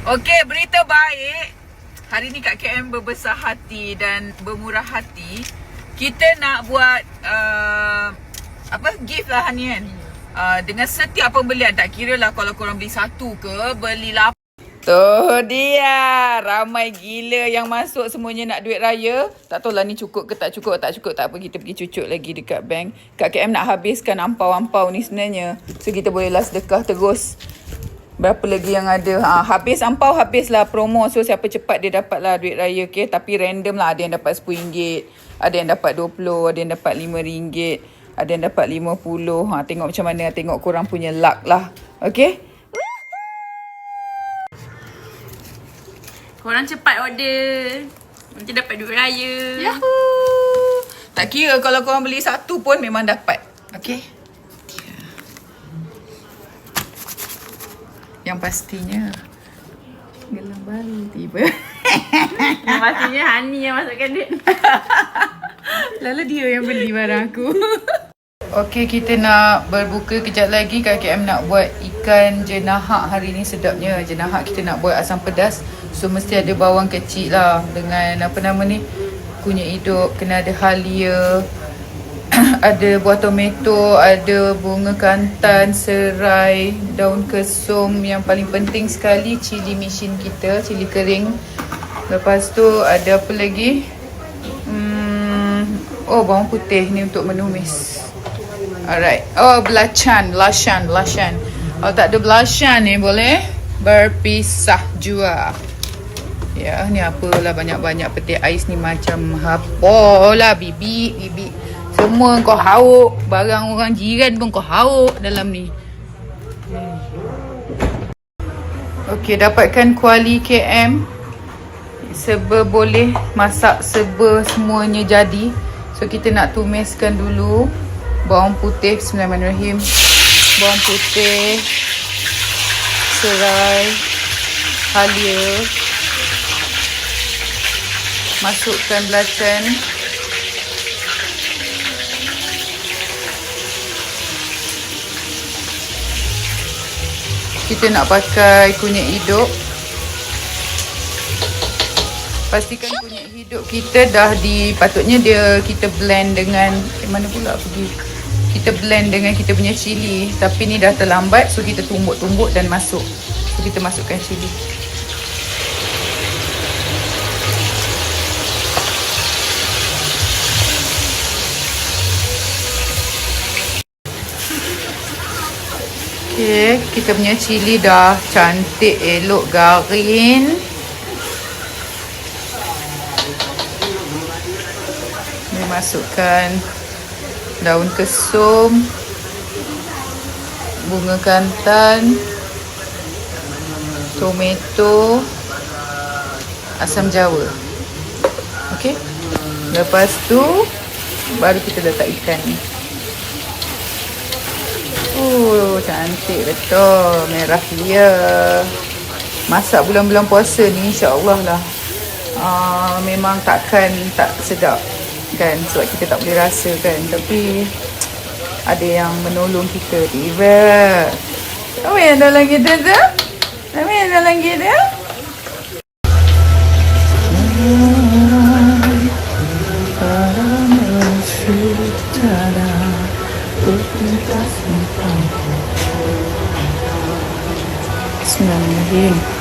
Okey, berita baik. Hari ni Kak KM berbesar hati dan bermurah hati. Kita nak buat uh, apa gift lah Hani kan. Uh, dengan setiap pembelian tak kira lah kalau korang beli satu ke, beli lapan. Tu dia Ramai gila yang masuk semuanya nak duit raya Tak tahulah ni cukup ke tak cukup Tak cukup tak apa Kita pergi cucuk lagi dekat bank Kak KM nak habiskan ampau-ampau ni sebenarnya So kita boleh lah sedekah terus Berapa lagi yang ada ha, Habis ampau habislah promo So siapa cepat dia dapat lah duit raya okay? Tapi random lah Ada yang dapat RM10 Ada yang dapat RM20 Ada yang dapat RM5 Ada yang dapat RM50 ha, Tengok macam mana Tengok korang punya luck lah Okay Korang cepat order. Nanti dapat duit raya. Yahoo! Tak kira kalau korang beli satu pun memang dapat. Okay? Yang pastinya gelang baru tiba. Yang pastinya Hani yang masukkan duit. Lala dia yang beli barang aku. Okey, kita nak berbuka kejap lagi. Kak KM nak buat ikan jenahak hari ni sedapnya. Jenahak kita nak buat asam pedas. So, mesti ada bawang kecil lah. Dengan apa nama ni? Kunyit hidup. Kena ada halia. ada buah tomato. Ada bunga kantan, serai, daun kesum. Yang paling penting sekali, cili mission kita. Cili kering. Lepas tu, ada apa lagi? Hmm, oh, bawang putih ni untuk menumis. Alright. Oh, belacan, belacan, belacan. Kalau tak ada belacan ni boleh berpisah jua. Ya, ni apalah banyak-banyak peti ais ni macam apalah bibi, bibi. Semua kau hauk. Barang orang jiran pun kau hauk dalam ni. Okey, dapatkan kuali KM. Serba boleh masak serba semuanya jadi. So kita nak tumiskan dulu bawang putih bismillahirrahmanirrahim. Bawang putih serai halia masukkan belacan kita nak pakai kunyit hidup. Pastikan kunyit hidup kita dah di patutnya dia kita blend dengan eh, mana pula pergi? Kita blend dengan kita punya cili tapi ni dah terlambat so kita tumbuk-tumbuk dan masuk. So kita masukkan cili Okay, kita punya cili dah cantik, elok, garing. Ni masukkan daun kesum, bunga kantan, tomato, asam jawa. Okey. Lepas tu baru kita letak ikan ni. Oh, cantik betul. Merah dia. Masak bulan-bulan puasa ni insya-Allah lah. Uh, memang takkan tak sedap kan sebab kita tak boleh rasa kan tapi ada yang menolong kita tiba apa yang dalam kita tu apa yang dalam kita ng bismillahirrahmanirrahim